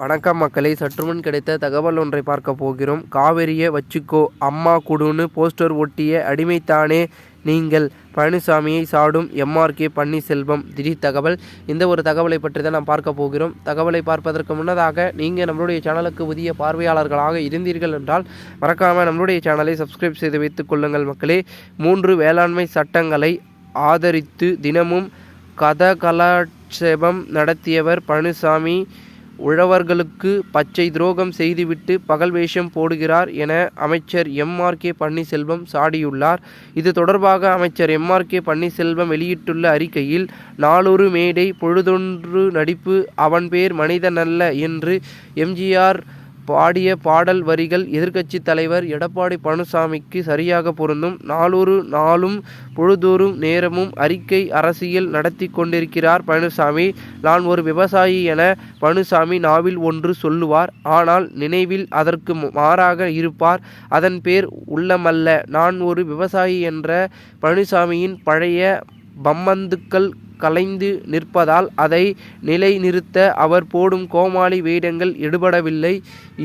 வணக்கம் மக்களை சற்றுமுன் கிடைத்த தகவல் ஒன்றை பார்க்க போகிறோம். காவிரியை வச்சுக்கோ அம்மா குடுன்னு போஸ்டர் ஒட்டிய அடிமைத்தானே நீங்கள். பழனிசாமியை சாடும் எம்ஆர்கே பன்னீர்செல்வம். திடீர் தகவல். இந்த ஒரு தகவலை பற்றி தான் நாம் பார்க்க போகிறோம். தகவலை பார்ப்பதற்கு முன்னதாக நீங்கள் நம்மளுடைய சேனலுக்கு புதிய பார்வையாளர்களாக இருந்தீர்கள் என்றால் மறக்காமல் நம்மளுடைய சேனலை சப்ஸ்கிரைப் செய்து வைத்துக் கொள்ளுங்கள் மக்களே. மூன்று வேளாண்மை சட்டங்களை ஆதரித்து தினமும் கதகலாட்சேபம் நடத்தியவர் பழனிசாமி. உழவர்களுக்கு பச்சை துரோகம் செய்துவிட்டு பகல் வேஷம் போடுகிறார் என அமைச்சர் எம்ஆர்கே பன்னீர்செல்வம் சாடியுள்ளார். இது தொடர்பாக அமைச்சர் எம்ஆர்கே பன்னீர்செல்வம் வெளியிட்டுள்ள அறிக்கையில் நாளொரு மேடை பொழுதொன்று நடிப்பு அவன் பேர் மனிதனல்ல என்று எம்ஜிஆர் பாடிய பாடல் வரிகள் எதிர்க்கட்சி தலைவர் எடப்பாடி பழனிசாமிக்கு சரியாக பொருந்தும். நாளொரு நாளும் பொழுதோறும் நேரமும் அறிக்கை அரசியல் நடத்தி கொண்டிருக்கிறார் பழனிசாமி. நான் ஒரு விவசாயி என பழனிசாமி நாவில் ஒன்று சொல்லுவார். ஆனால் நினைவில் அதற்கு மாறாக இருப்பார். அதன் பேர் உள்ளமல்ல. நான் ஒரு விவசாயி என்ற பழனிசாமியின் பழைய பம்மந்துக்கள் கலைந்து நிற்பதால் அதை நிலைநிறுத்த அவர் போடும் கோமாளி வேடங்கள் எடுபடவில்லை.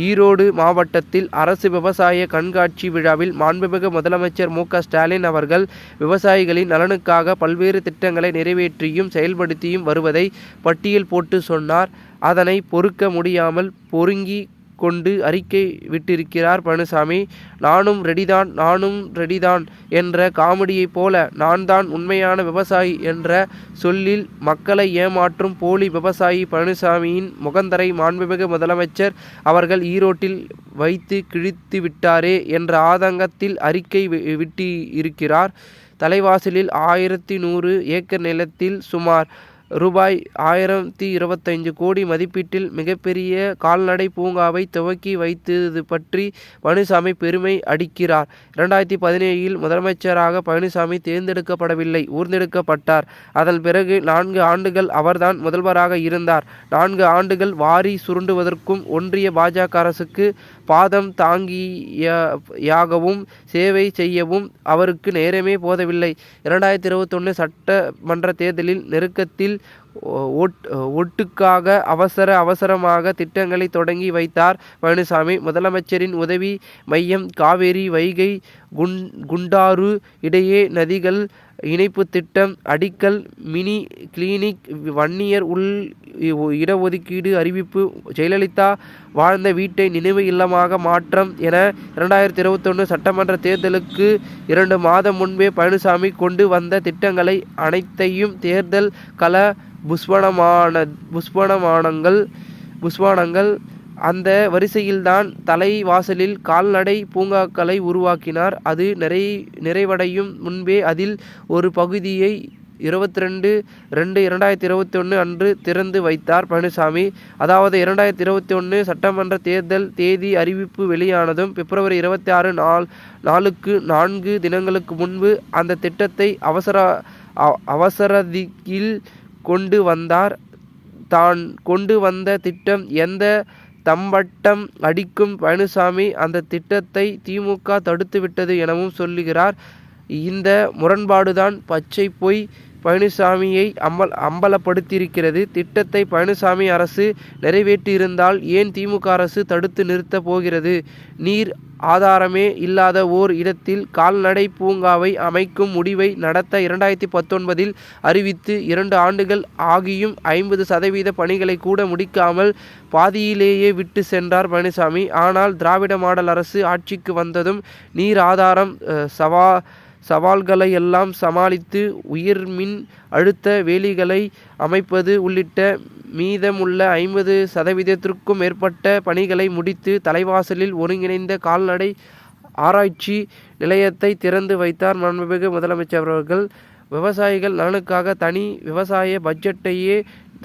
ஈரோடு மாவட்டத்தில் அரசு விவசாய கண்காட்சி விழாவில் மாண்புமிகு முதலமைச்சர் மு ஸ்டாலின் அவர்கள் விவசாயிகளின் நலனுக்காக பல்வேறு திட்டங்களை நிறைவேற்றியும் செயல்படுத்தியும் வருவதை பட்டியல் போட்டு சொன்னார். அதனை பொறுக்க முடியாமல் பொறுங்கி கொண்டு அறிக்கை விட்டிருக்கிறார் பழனிசாமி. நானும் ரெடிதான் நானும் ரெடிதான் என்ற காமெடியைப் போல நான் தான் உண்மையான விவசாயி என்ற சொல்லில் மக்களை ஏமாற்றும் போலி விவசாயி பழனிசாமியின் முகந்தரை மாண்புமிகு முதலமைச்சர் அவர்கள் ஈரோட்டில் வைத்து கிழித்து விட்டாரே என்ற ஆதங்கத்தில் அறிக்கை விட்டி இருக்கிறார் தலைவாசலில் ஆயிரத்தி நூறு ஏக்கர் நிலத்தில் சுமார் ரூபாய் ஆயிரத்தி இருபத்தைந்து கோடி மதிப்பீட்டில் மிகப்பெரிய கால்நடை பூங்காவை துவக்கி வைத்தது பற்றி பழனிசாமி பெருமை அடிக்கிறார். இரண்டாயிரத்தி பதினேழில் முதலமைச்சராக பழனிசாமி தேர்ந்தெடுக்கப்படவில்லை ஊர்ந்தெடுக்கப்பட்டார். அதன் பிறகு நான்கு ஆண்டுகள் அவர்தான் முதல்வராக இருந்தார். நான்கு ஆண்டுகள் வாரி சுருண்டுவதற்கும் ஒன்றிய பாஜக அரசுக்கு பாதம் தாங்கியாகவும் சேவை செய்யவும் அவருக்கு நேரமே போதவில்லை. இரண்டாயிரத்தி இருபத்தொன்று சட்டமன்ற தேர்தலில் நெருக்கத்தில் ஒட்டுக்காக அவசர அவசரமாக திட்டங்களை தொடங்கி வைத்தார் பழனிசாமி. முதலமைச்சரின் உதவி மையம் காவேரி வைகை குண் குண்டாறு இடையே நதிகள் இணைப்பு திட்டம் அடிக்கல் மினி கிளினிக் வன்னியர் உள் இடஒதுக்கீடு அறிவிப்பு ஜெயலலிதா வாழ்ந்த வீட்டை நினைவு இல்லமாக மாற்றம் என இரண்டாயிரத்தி இருபத்தொன்று சட்டமன்ற தேர்தலுக்கு இரண்டு மாதம் முன்பே பழனிசாமி கொண்டு வந்த திட்டங்களை அனைத்தையும் தேர்தல் கள புஷ்பணமான புஷ்பணமானங்கள் புஷ்பானங்கள் அந்த வரிசையில்தான் தலைவாசலில் கால்நடை பூங்காக்களை உருவாக்கினார். அது நிறை நிறைவடையும் முன்பே அதில் ஒரு பகுதியை இருபத்தி ரெண்டு ரெண்டு இரண்டாயிரத்தி இருபத்தி ஒன்று அன்று திறந்து வைத்தார் பழனிசாமி. அதாவது இரண்டாயிரத்தி இருபத்தி ஒன்று சட்டமன்ற தேர்தல் தேதி அறிவிப்பு வெளியானதும் பிப்ரவரி இருபத்தி ஆறு நாள் நாளுக்கு நான்கு தினங்களுக்கு முன்பு அந்த திட்டத்தை அவசர அவசரதியில் கொண்டு வந்தார். தான் கொண்டு வந்த திட்டம் எந்த தம்பட்டம் அடிக்கும் பழனிசாமி அந்த திட்டத்தை திமுக தடுத்துவிட்டது எனவும் சொல்லுகிறார். இந்த முரண்பாடுதான் பச்சை பொய் பழனிசாமியை அம்பல் அம்பலப்படுத்தியிருக்கிறது. திட்டத்தை பழனிசாமி அரசு நிறைவேற்றியிருந்தால் ஏன் திமுக அரசு தடுத்து நிறுத்தப் போகிறது? நீர் ஆதாரமே இல்லாத ஓர் இடத்தில் கால்நடை பூங்காவை அமைக்கும் முடிவை நடத்த இரண்டாயிரத்தி பத்தொன்பதில் அறிவித்து இரண்டு ஆண்டுகள் ஆகியும் ஐம்பது சதவீத பணிகளை கூட முடிக்காமல் பாதியிலேயே விட்டு சென்றார் பழனிசாமி. ஆனால் திராவிட மாடல் அரசு ஆட்சிக்கு வந்ததும் நீர் ஆதாரம் சவா சவால்களை எல்லாம் சமாளித்து உயர் மின் அழுத்த வேலிகளை அமைப்பது உள்ளிட்ட மீதமுள்ள ஐம்பது சதவீதத்திற்கும் மேற்பட்ட பணிகளை முடித்து தலைவாசலில் ஒருங்கிணைந்த கால்நடை ஆராய்ச்சி நிலையத்தை திறந்து வைத்தார் மாண்புமிகு முதலமைச்சர் அவர்கள். விவசாயிகள் நலனுக்காக தனி விவசாய பட்ஜெட்டையே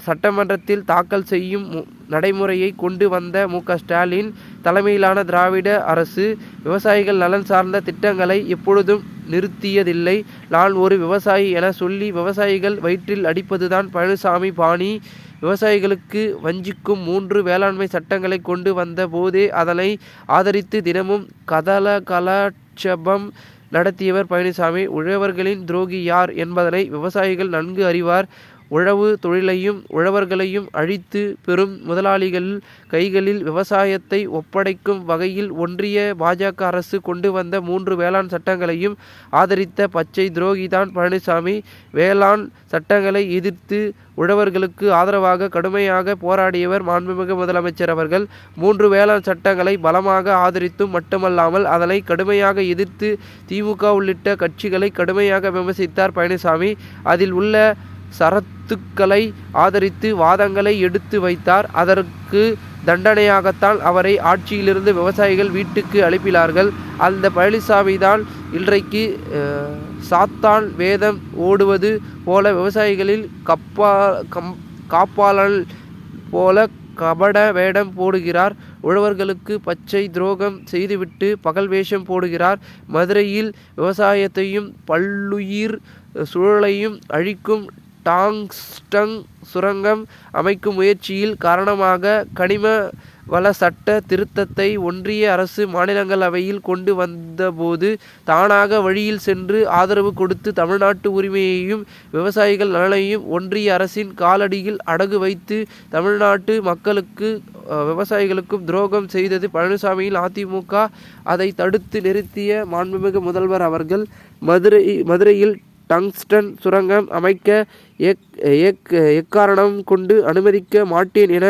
சட்டமன்றத்தில் தாக்கல் செய்யும் நடைமுறையை கொண்டு வந்த மு ஸ்டாலின் தலைமையிலான திராவிட அரசு விவசாயிகள் நலன் சார்ந்த திட்டங்களை எப்பொழுதும் நிறுத்தியதில்லை. நான் ஒரு விவசாயி என சொல்லி விவசாயிகள் வயிற்றில் அடிப்பதுதான் பழனிசாமி பாணி. விவசாயிகளுக்கு வஞ்சிக்கும் மூன்று வேளாண்மை சட்டங்களை கொண்டு வந்த போதே அதனை ஆதரித்து தினமும் கதல கலாட்சபம் நடத்தியவர் பழனிசாமி. உழவர்களின் துரோகி யார் என்பதனை விவசாயிகள் நன்கு அறிவார். உழவு தொழிலையும் உழவர்களையும் அழித்து பெரும் முதலாளிகள் கைகளில் விவசாயத்தை ஒப்படைக்கும் வகையில் ஒன்றிய பாஜக அரசு கொண்டு வந்த மூன்று வேளாண் சட்டங்களையும் ஆதரித்த பச்சை துரோகிதான் பழனிசாமி. வேளாண் சட்டங்களை எதிர்த்து உழவர்களுக்கு ஆதரவாக கடுமையாக போராடியவர் மாண்புமிகு முதலமைச்சர் அவர்கள். மூன்று வேளாண் சட்டங்களை பலமாக ஆதரித்தும் மட்டுமல்லாமல் அதனை கடுமையாக எதிர்த்து திமுக உள்ளிட்ட கட்சிகளை கடுமையாக விமர்சித்தார் பழனிசாமி. அதில் உள்ள சரத்துக்களை ஆதரித்து வாதங்களை எடுத்து வைத்தார். அதற்கு தண்டனையாகத்தான் அவரை ஆட்சியிலிருந்து விவசாயிகள் வீட்டுக்கு அனுப்பினார்கள். அந்த பழனிசாமி தான் இன்றைக்கு சாத்தான் வேதம் ஓடுவது போல விவசாயிகளில் கப்பா கம் காப்பாளன் போல கபட வேடம் போடுகிறார். உழவர்களுக்கு பச்சை துரோகம் செய்துவிட்டு பகல் வேஷம் போடுகிறார். மதுரையில் விவசாயத்தையும் பல்லுயிர் சூழலையும் அழிக்கும் டாங்ஸ்டங் சுரங்கம் அமைக்கும் முயற்சியில் காரணமாக கனிம வள சட்ட திருத்தத்தை ஒன்றிய அரசு மாநிலங்களவையில் கொண்டு வந்தபோது தானாக வழியில் சென்று ஆதரவு கொடுத்து தமிழ்நாட்டு உரிமையையும் விவசாயிகள் நலனையும் ஒன்றிய அரசின் காலடியில் அடகு வைத்து தமிழ்நாட்டு மக்களுக்கு விவசாயிகளுக்கும் துரோகம் செய்தது பழனிசாமியில் அதிமுக. அதை தடுத்து நிறுத்திய மாண்புமிகு முதல்வர் அவர்கள் மதுரை மதுரையில் டங்ஸ்டன் சுரங்கம் அமைக்க எக் எக் எக்காரணம் கொண்டு அனுமதிக்க மாட்டேன் என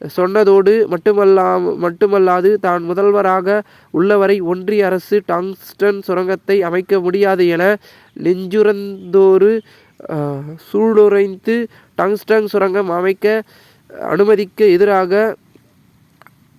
சொன்னதோடு மட்டுமல்லா மட்டுமல்லாது தான் முதல்வராக உள்ளவரை ஒன்றிய அரசு டங்ஸ்டன் சுரங்கத்தை அமைக்க முடியாது என நெஞ்சுரந்தோறு அஹ், டங்ஸ்டன் சுரங்கம் அமைக்க அனுமதிக்க எதிராக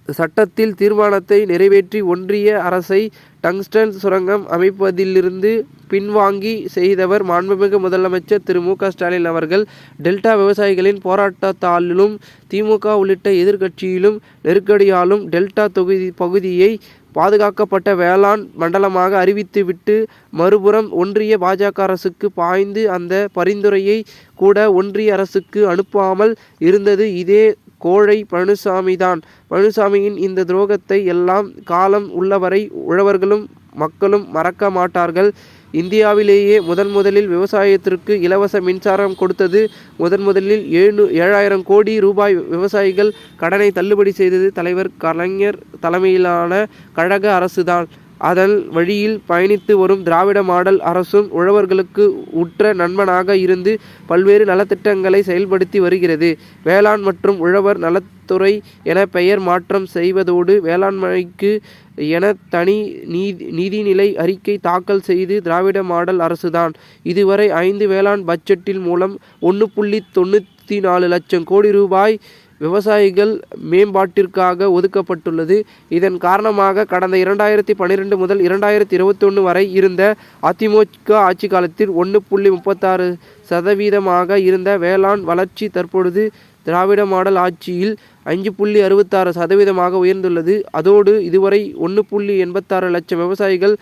சட்டத்தில் தீர்மானத்தை நிறைவேற்றி ஒன்றிய அரசை டங்ஸ்டன் சுரங்கம் அமைப்பதிலிருந்து பின்வாங்கி செய்தவர் மாண்புமிகு முதலமைச்சர் திரு மு க ஸ்டாலின் அவர்கள். டெல்டா விவசாயிகளின் போராட்டத்தாலும் திமுக உள்ளிட்ட எதிர்க்கட்சியிலும் நெருக்கடியாலும் டெல்டா தொகுதி பகுதியை பாதுகாக்கப்பட்ட வேளாண் மண்டலமாக அறிவித்துவிட்டு மறுபுறம் ஒன்றிய பாஜக அரசுக்கு பாய்ந்து அந்த பரிந்துரையை கூட ஒன்றிய அரசுக்கு அனுப்பாமல் இருந்தது. இதே கோழை பழனிசாமிதான். பழனிசாமியின் இந்த துரோகத்தை எல்லாம் காலம் உள்ளவரை உழவர்களும் மக்களும் மறக்க மாட்டார்கள். இந்தியாவிலேயே முதன் முதலில் விவசாயத்திற்கு இலவச மின்சாரம் கொடுத்தது. முதன் முதலில் ஏழு ஏழாயிரம் கோடி ரூபாய் விவசாயிகள் கடனை தள்ளுபடி செய்தது தலைவர் கலைஞர் தலைமையிலான கழக அரசுதான். அதன் வழியில் பயணித்து வரும் திராவிட மாடல் அரசும் உழவர்களுக்கு உற்ற நண்பனாக இருந்து பல்வேறு நலத்திட்டங்களை செயல்படுத்தி வருகிறது. வேளாண் மற்றும் உழவர் நலத்துறை என பெயர் மாற்றம் செய்வதோடு வேளாண்மைக்கு என தனி நீதி நிதிநிலை அறிக்கை தாக்கல் செய்து திராவிட மாடல் அரசுதான். இதுவரை ஐந்து வேளாண் பட்ஜெட்டில் மூலம் ஒன்று புள்ளி தொண்ணூற்றி நாலு லட்சம் கோடி ரூபாய் விவசாயிகள் மேம்பாட்டிற்காக ஒதுக்கப்பட்டுள்ளது. இதன் காரணமாக கடந்த இரண்டாயிரத்தி பன்னிரெண்டு முதல் இரண்டாயிரத்தி இருபத்தொன்று வரை இருந்த அதிமுக ஆட்சி காலத்தில் ஒன்று புள்ளி முப்பத்தாறு சதவீதமாக இருந்த வேளாண் வளர்ச்சி தற்பொழுது திராவிட மாடல் ஆட்சியில் அஞ்சு புள்ளி அறுபத்தாறு சதவீதமாக உயர்ந்துள்ளது. அதோடு இதுவரை ஒன்று புள்ளி எண்பத்தாறு லட்சம் விவசாயிகள்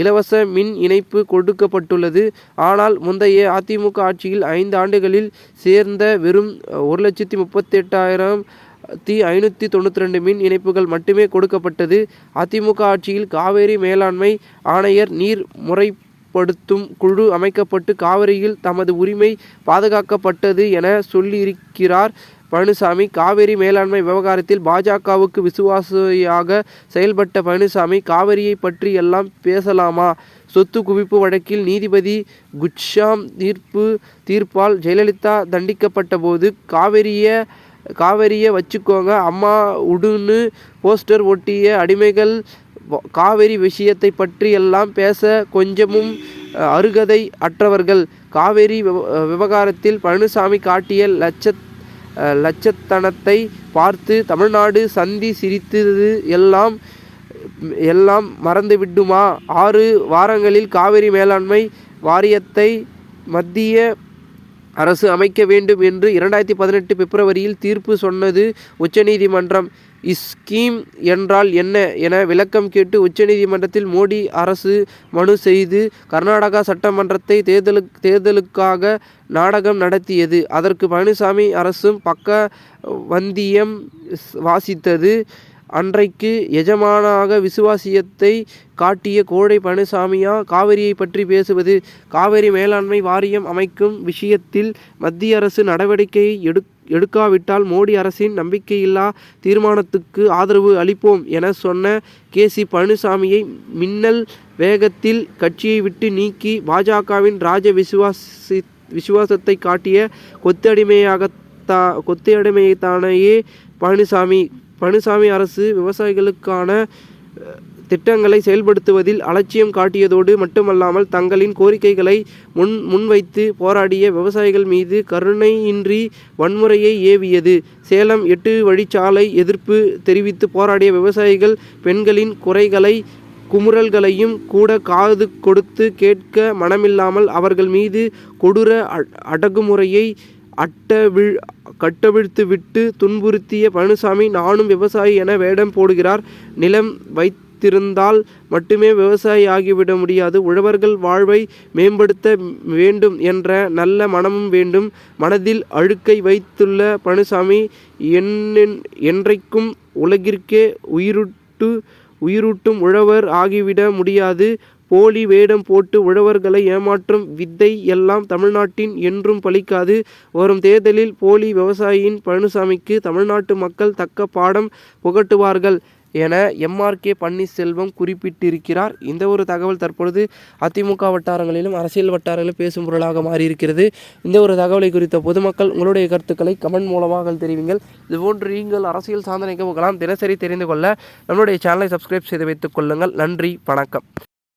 இலவச மின் இணைப்பு கொடுக்கப்பட்டுள்ளது. ஆனால் முந்தைய அதிமுக ஆட்சியில் ஐந்து ஆண்டுகளில் சேர்ந்த வெறும் ஒரு லட்சத்தி முப்பத்தெட்டாயிரம் தி ஐநூற்றி தொண்ணூற்றி ரெண்டு மின் இணைப்புகள் மட்டுமே கொடுக்கப்பட்டது. அதிமுக ஆட்சியில் காவேரி மேலாண்மை ஆணையர் நீர் முறைப்படுத்தும் குழு அமைக்கப்பட்டு காவிரியில் தமது உரிமை பாதுகாக்கப்பட்டது என சொல்லியிருக்கிறார். பழனிசாமி காவிரி மேலாண்மை விவகாரத்தில் பாஜகவுக்கு விசுவாசியாக செயல்பட்ட பழனிசாமி காவிரியை பற்றி எல்லாம் பேசலாமா? சொத்து குவிப்பு வழக்கில் நீதிபதி குட்ஷாம் தீர்ப்பு தீர்ப்பால் ஜெயலலிதா தண்டிக்கப்பட்ட போது காவிரியை காவேரியை வச்சுக்கோங்க அம்மா உடுன்னு போஸ்டர் ஒட்டிய அடிமைகள் காவேரி காவிரி விஷயத்தை பற்றி எல்லாம் பேச கொஞ்சமும் அருகதை அற்றவர்கள். காவேரி விவ- விவகாரத்தில் பழனிசாமி காட்டிய லட்சத் லட்சத்தனத்தை பார்த்து தமிழ்நாடு சந்தி சிரித்தது எல்லாம் எல்லாம் மறந்துவிடுமா ஆறு வாரங்களில் காவிரி மேலாண்மை வாரியத்தை மத்திய அரசு அமைக்க வேண்டும் என்று இரண்டாயிரத்தி பதினெட்டு பிப்ரவரியில் தீர்ப்பு சொன்னது உச்சநீதிமன்றம். இஸ்கீம் என்றால் என்ன என விளக்கம் கேட்டு உச்சநீதிமன்றத்தில் மோடி அரசு மனு செய்து கர்நாடகா சட்டமன்றத்தை தேர்தலுக்கு தேர்தலுக்காக நாடகம் நடத்தியது. அதற்கு பழனிசாமி அரசும் பக்க வந்தியம் வாசித்தது. அன்றைக்கு எஜமானாக விசுவாசியத்தை காட்டிய கோடை பழனிசாமியா காவிரியை பற்றி பேசுவது. காவிரி மேலாண்மை வாரியம் அமைக்கும் விஷயத்தில் மத்திய அரசு நடவடிக்கை எடு எடுக்காவிட்டால் மோடி அரசின் நம்பிக்கையில்லா தீர்மானத்துக்கு ஆதரவு அளிப்போம் என சொன்ன கே சி பழனிசாமியை மின்னல் வேகத்தில் கட்சியை விட்டு நீக்கி பாஜகவின் ராஜ விசுவாசி விசுவாசத்தை காட்டிய கொத்தடிமையாகத்தா கொத்தடிமையைத்தானேயே பழனிசாமி. பழனிசாமி அரசு விவசாயிகளுக்கான திட்டங்களை செயல்படுத்துவதில் அலட்சியம் காட்டியதோடு மட்டுமல்லாமல் தங்களின் கோரிக்கைகளை முன் முன்வைத்து போராடிய விவசாயிகள் மீது கருணையின்றி வன்முறையை ஏவியது. சேலம் எட்டு வழிச்சாலை எதிர்ப்பு தெரிவித்து போராடிய விவசாயிகள் பெண்களின் குறைகளை குமுறல்களையும் கூட காது கொடுத்து கேட்க மனமில்லாமல் அவர்கள் மீது கொடூர அ- அடக்குமுறையை கட்டவிழ்த்து கட்டவிழ்த்துவிட்டு துன்புறுத்திய பழனிசாமி நானும் விவசாயி என வேடம் போடுகிறார். நிலம் வைத்திருந்தால் மட்டுமே விவசாயி ஆகிவிட முடியாது. உழவர்கள் வாழ்வை மேம்படுத்த வேண்டும் என்ற நல்ல மனமும் வேண்டும். மனதில் அழுக்கை வைத்துள்ள பழனிசாமி என்னென் என்றைக்கும் உலகிற்கே உயிருட்டு உயிரூட்டும் உழவர் ஆகிவிட முடியாது. போலி வேடம் போட்டு உழவர்களை ஏமாற்றும் வித்தை எல்லாம் தமிழ்நாட்டின் என்றும் பலிக்காது வரும் தேர்தலில் போலி விவசாயியின் பழனிசாமிக்கு தமிழ்நாட்டு மக்கள் தக்க பாடம் புகட்டுவார்கள் என எம்ஆர்கே பன்னீர்செல்வம் குறிப்பிட்டிருக்கிறார். இந்த ஒரு தகவல் தற்பொழுது அதிமுக வட்டாரங்களிலும் அரசியல் வட்டாரங்களிலும் பேசும் பொருளாக மாறியிருக்கிறது. இந்த ஒரு தகவலை குறித்த பொதுமக்கள் உங்களுடைய கருத்துக்களை கமெண்ட் மூலமாக தெரிவிங்கள். இதுபோன்று நீங்கள் அரசியல் சாதனை நிகழ்வுகளாம் தினசரி தெரிந்து கொள்ள நம்மளுடைய சேனலை சப்ஸ்கிரைப் செய்து வைத்துக் கொள்ளுங்கள். நன்றி வணக்கம்.